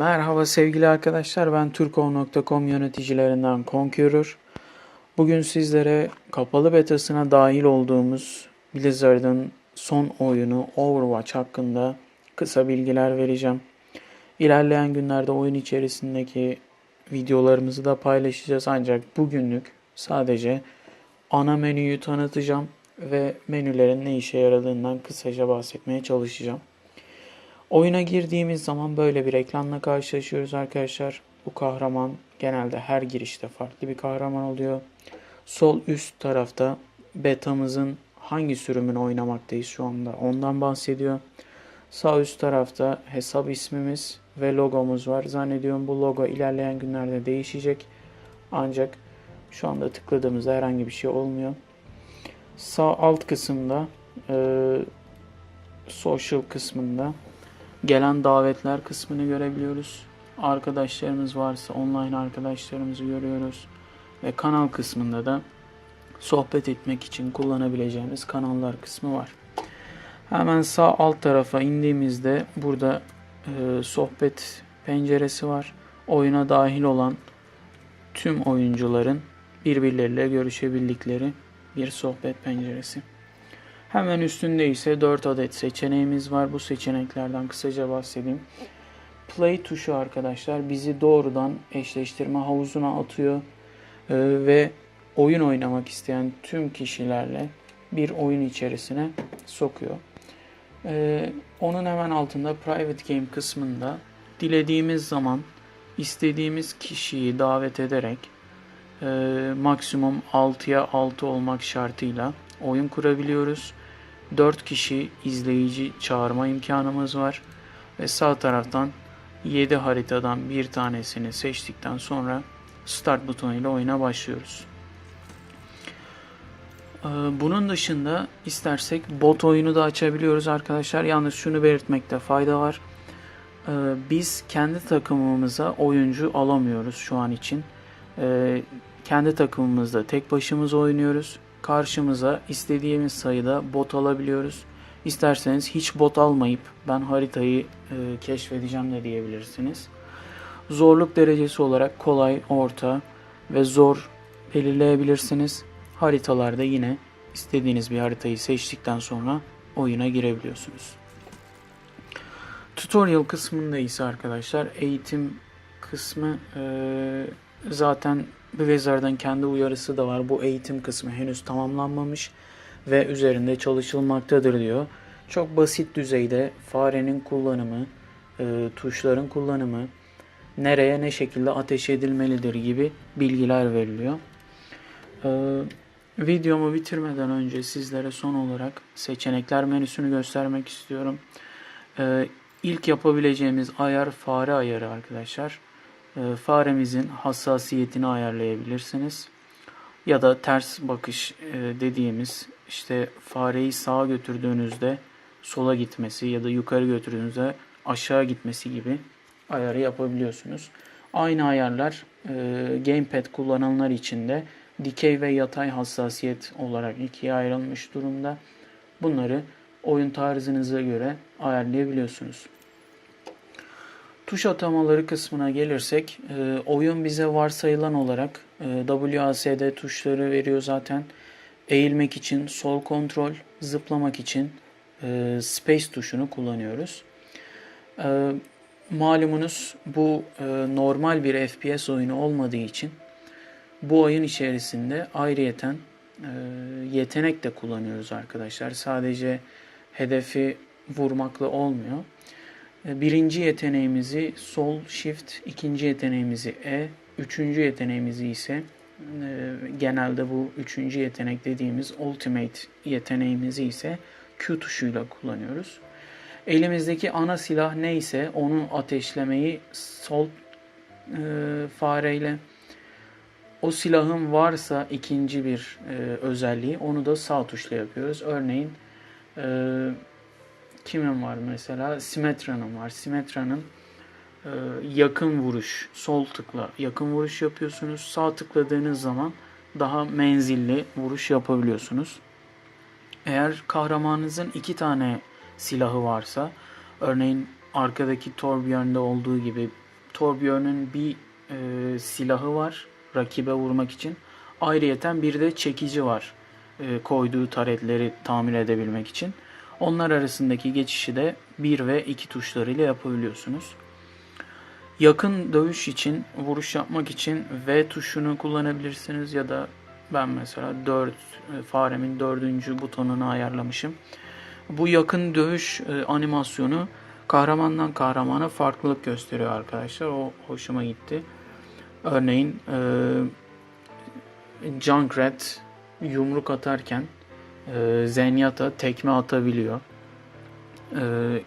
Merhaba sevgili arkadaşlar ben Turkov.com yöneticilerinden Conqueror. Bugün sizlere kapalı betasına dahil olduğumuz Blizzard'ın son oyunu Overwatch hakkında kısa bilgiler vereceğim. İlerleyen günlerde oyun içerisindeki videolarımızı da paylaşacağız ancak bugünlük sadece ana menüyü tanıtacağım ve menülerin ne işe yaradığından kısaca bahsetmeye çalışacağım. Oyuna girdiğimiz zaman böyle bir ekranla karşılaşıyoruz arkadaşlar. Bu kahraman genelde her girişte farklı bir kahraman oluyor. Sol üst tarafta betamızın hangi sürümünü oynamaktayız şu anda ondan bahsediyor. Sağ üst tarafta hesap ismimiz ve logomuz var. Zannediyorum bu logo ilerleyen günlerde değişecek. Ancak şu anda tıkladığımızda herhangi bir şey olmuyor. Sağ alt kısımda e, social kısmında gelen davetler kısmını görebiliyoruz. Arkadaşlarımız varsa online arkadaşlarımızı görüyoruz. Ve kanal kısmında da sohbet etmek için kullanabileceğimiz kanallar kısmı var. Hemen sağ alt tarafa indiğimizde burada e, sohbet penceresi var. Oyuna dahil olan tüm oyuncuların birbirleriyle görüşebildikleri bir sohbet penceresi. Hemen üstünde ise 4 adet seçeneğimiz var. Bu seçeneklerden kısaca bahsedeyim. Play tuşu arkadaşlar bizi doğrudan eşleştirme havuzuna atıyor Ee, ve oyun oynamak isteyen tüm kişilerle bir oyun içerisine sokuyor. Ee, onun hemen altında Private Game kısmında dilediğimiz zaman istediğimiz kişiyi davet ederek e, maksimum 6'ya 6 olmak şartıyla oyun kurabiliyoruz. 4 kişi izleyici çağırma imkanımız var. Ve sağ taraftan 7 haritadan bir tanesini seçtikten sonra Start butonuyla oyuna başlıyoruz. Ee, Bunun dışında istersek bot oyunu da açabiliyoruz arkadaşlar. Yalnız şunu belirtmekte fayda var. Ee, Biz kendi takımımıza oyuncu alamıyoruz şu an için. Ee, Kendi takımımızda tek başımıza oynuyoruz. Karşımıza istediğimiz sayıda bot alabiliyoruz. İsterseniz hiç bot almayıp ben haritayı e, keşfedeceğim de diyebilirsiniz. Zorluk derecesi olarak kolay, orta ve zor belirleyebilirsiniz. Haritalarda yine istediğiniz bir haritayı seçtikten sonra oyuna girebiliyorsunuz. Tutorial kısmında ise arkadaşlar eğitim kısmı e, zaten Blizzard'ın kendi uyarısı da var. Bu eğitim kısmı henüz tamamlanmamış ve üzerinde çalışılmaktadır diyor. Çok basit düzeyde farenin kullanımı, e, tuşların kullanımı, nereye ne şekilde ateş edilmelidir gibi bilgiler veriliyor. E, videomu bitirmeden önce sizlere son olarak seçenekler menüsünü göstermek istiyorum. E, ilk yapabileceğimiz ayar fare ayarı arkadaşlar. E, faremizin hassasiyetini ayarlayabilirsiniz. Ya da ters bakış e, dediğimiz işte fareyi sağa götürdüğünüzde sola gitmesi ya da yukarı götürdüğünüzde aşağı gitmesi gibi ayarı yapabiliyorsunuz. Aynı ayarlar e, gamepad kullananlar için de dikey ve yatay hassasiyet olarak ikiye ayrılmış durumda. Bunları oyun tarzınıza göre ayarlayabiliyorsunuz. Tuş atamaları kısmına gelirsek, e, oyun bize varsayılan olarak e, WASD tuşları veriyor zaten. Eğilmek için sol kontrol, zıplamak için e, space tuşunu kullanıyoruz. Malumunuz bu normal bir FPS oyunu olmadığı için bu oyun içerisinde ayrıyeten yetenek de kullanıyoruz arkadaşlar. Sadece hedefi vurmakla olmuyor. E, Birinci yeteneğimizi sol shift, ikinci yeteneğimizi E, üçüncü yeteneğimizi ise e, genelde bu üçüncü yetenek dediğimiz ultimate yeteneğimizi ise Q tuşuyla kullanıyoruz. Elimizdeki ana silah neyse onu ateşlemeyi sol e, fareyle o silahın varsa ikinci bir e, özelliği onu da sağ tuşla yapıyoruz. Örneğin e, kimin var mesela? Symmetra'nın var. Symmetra'nın e, yakın vuruş, sol tıkla yakın vuruş yapıyorsunuz. Sağ tıkladığınız zaman daha menzilli vuruş yapabiliyorsunuz. Eğer kahramanınızın iki tane silahı varsa, örneğin arkadaki Torbjörn'de olduğu gibi Torbjörn'ün bir e, silahı var rakibe vurmak için. Ayrıyeten bir de çekici var e, koyduğu taretleri tamir edebilmek için. Onlar arasındaki geçişi de 1 ve 2 tuşlarıyla yapabiliyorsunuz. Yakın dövüş için, vuruş yapmak için V tuşunu kullanabilirsiniz ya da ben mesela 4 e, faremin 4. butonunu ayarlamışım. Bu yakın dövüş e, animasyonu kahramandan kahramana farklılık gösteriyor arkadaşlar. O hoşuma gitti. Örneğin e, Junkrat yumruk atarken e, Zenyatta tekme atabiliyor. E,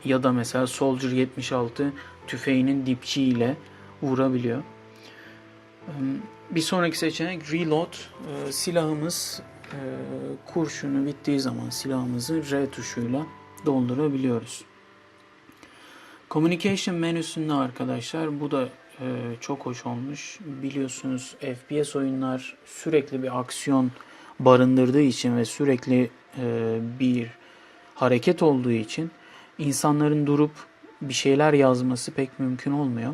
ya da mesela Soldier 76 tüfeğinin dipçiyle vurabiliyor. E, bir sonraki seçenek Reload. Silahımız e, kurşunu bittiği zaman silahımızı R tuşuyla doldurabiliyoruz. Communication menüsünde arkadaşlar bu da e, çok hoş olmuş. Biliyorsunuz FPS oyunlar sürekli bir aksiyon barındırdığı için ve sürekli e, bir hareket olduğu için insanların durup bir şeyler yazması pek mümkün olmuyor.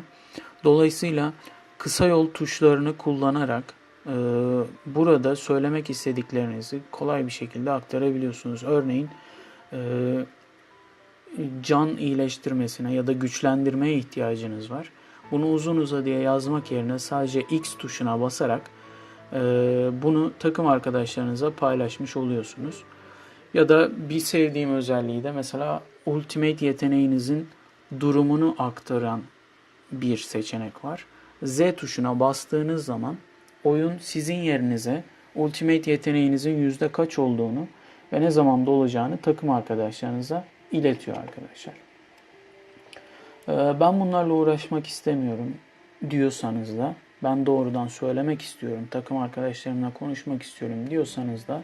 Dolayısıyla kısa yol tuşlarını kullanarak e, burada söylemek istediklerinizi kolay bir şekilde aktarabiliyorsunuz. Örneğin e, can iyileştirmesine ya da güçlendirmeye ihtiyacınız var. Bunu uzun uzadıya yazmak yerine sadece X tuşuna basarak bunu takım arkadaşlarınıza paylaşmış oluyorsunuz. Ya da bir sevdiğim özelliği de mesela Ultimate yeteneğinizin durumunu aktaran bir seçenek var. Z tuşuna bastığınız zaman oyun sizin yerinize Ultimate yeteneğinizin yüzde kaç olduğunu ve ne zaman dolacağını takım arkadaşlarınıza iletiyor arkadaşlar. Ee, ben bunlarla uğraşmak istemiyorum diyorsanız da ben doğrudan söylemek istiyorum, takım arkadaşlarımla konuşmak istiyorum diyorsanız da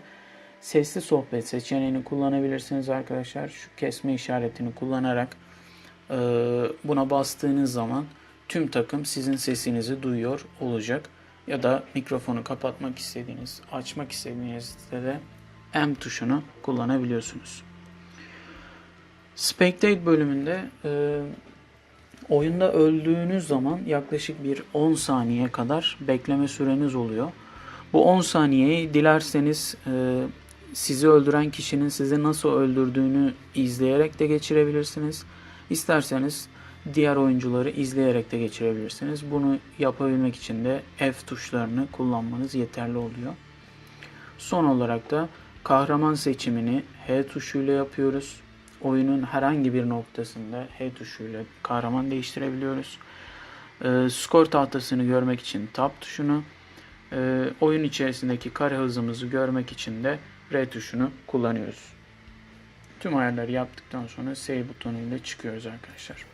sesli sohbet seçeneğini kullanabilirsiniz arkadaşlar. Şu kesme işaretini kullanarak e, buna bastığınız zaman tüm takım sizin sesinizi duyuyor olacak. Ya da mikrofonu kapatmak istediğiniz, açmak istediğinizde de M tuşunu kullanabiliyorsunuz. Spectate bölümünde e, oyunda öldüğünüz zaman yaklaşık bir 10 saniye kadar bekleme süreniz oluyor. Bu 10 saniyeyi dilerseniz e, sizi öldüren kişinin sizi nasıl öldürdüğünü izleyerek de geçirebilirsiniz. İsterseniz diğer oyuncuları izleyerek de geçirebilirsiniz. Bunu yapabilmek için de F tuşlarını kullanmanız yeterli oluyor. Son olarak da kahraman seçimini H tuşuyla yapıyoruz. Oyunun herhangi bir noktasında H tuşuyla kahraman değiştirebiliyoruz. E, skor tahtasını görmek için Tab tuşunu, e, oyun içerisindeki kare hızımızı görmek için de R tuşunu kullanıyoruz. Tüm ayarları yaptıktan sonra Save butonuyla çıkıyoruz arkadaşlar.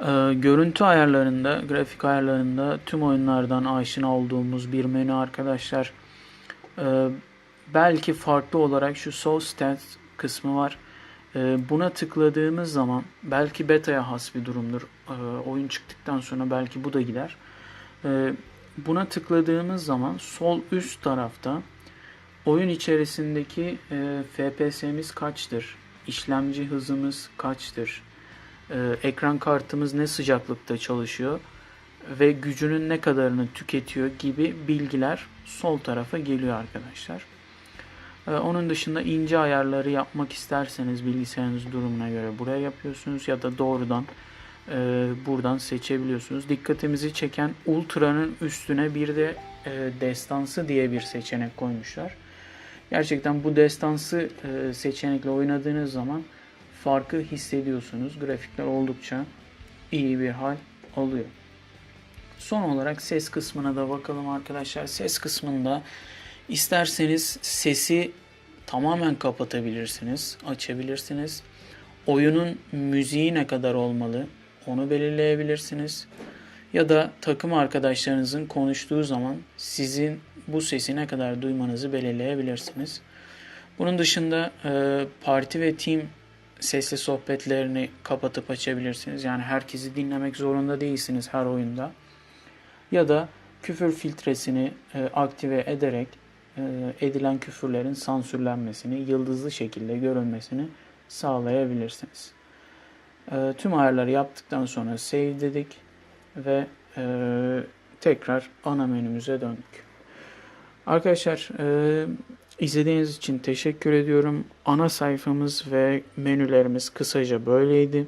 Ee, görüntü ayarlarında, grafik ayarlarında tüm oyunlardan aşina olduğumuz bir menü arkadaşlar. Ee, belki farklı olarak şu Soul Stats kısmı var. Ee, buna tıkladığımız zaman belki beta'ya has bir durumdur. Ee, oyun çıktıktan sonra belki bu da gider. Ee, buna tıkladığımız zaman sol üst tarafta oyun içerisindeki e, FPS'miz kaçtır? İşlemci hızımız kaçtır? Ekran kartımız ne sıcaklıkta çalışıyor ve gücünün ne kadarını tüketiyor gibi bilgiler sol tarafa geliyor arkadaşlar. Onun dışında ince ayarları yapmak isterseniz bilgisayarınız durumuna göre buraya yapıyorsunuz ya da doğrudan e, buradan seçebiliyorsunuz. Dikkatimizi çeken Ultra'nın üstüne bir de e, destansı diye bir seçenek koymuşlar. Gerçekten bu destansı e, seçenekle oynadığınız zaman farkı hissediyorsunuz. Grafikler oldukça iyi bir hal alıyor. Son olarak ses kısmına da bakalım arkadaşlar. Ses kısmında isterseniz sesi tamamen kapatabilirsiniz, açabilirsiniz. Oyunun müziği ne kadar olmalı onu belirleyebilirsiniz. Ya da takım arkadaşlarınızın konuştuğu zaman sizin bu sesi ne kadar duymanızı belirleyebilirsiniz. Bunun dışında e, parti ve team sesli sohbetlerini kapatıp açabilirsiniz. Yani herkesi dinlemek zorunda değilsiniz her oyunda. Ya da küfür filtresini e, aktive ederek edilen küfürlerin sansürlenmesini, yıldızlı şekilde görülmesini sağlayabilirsiniz. E, tüm ayarları yaptıktan sonra save dedik ve e, tekrar ana menümüze döndük. Arkadaşlar e, izlediğiniz için teşekkür ediyorum. Ana sayfamız ve menülerimiz kısaca böyleydi.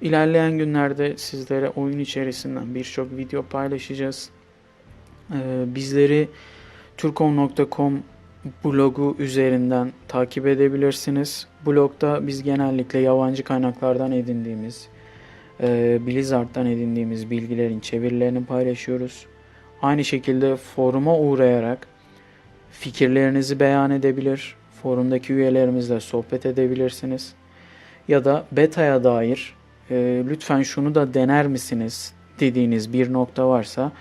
İlerleyen günlerde sizlere oyun içerisinden birçok video paylaşacağız. E, bizleri turcom.com blogu üzerinden takip edebilirsiniz. Blogda biz genellikle yabancı kaynaklardan edindiğimiz, e, Blizzard'dan edindiğimiz bilgilerin çevirilerini paylaşıyoruz. Aynı şekilde foruma uğrayarak fikirlerinizi beyan edebilir, forumdaki üyelerimizle sohbet edebilirsiniz. Ya da beta'ya dair e, lütfen şunu da dener misiniz dediğiniz bir nokta varsa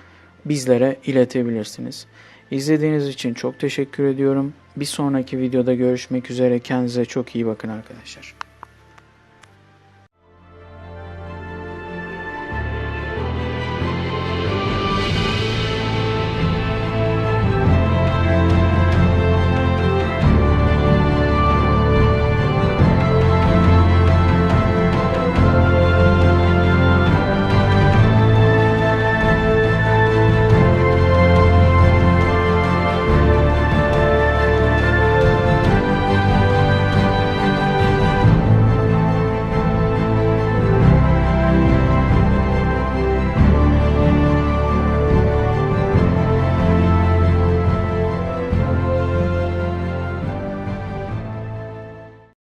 bizlere iletebilirsiniz. İzlediğiniz için çok teşekkür ediyorum. Bir sonraki videoda görüşmek üzere. Kendinize çok iyi bakın arkadaşlar.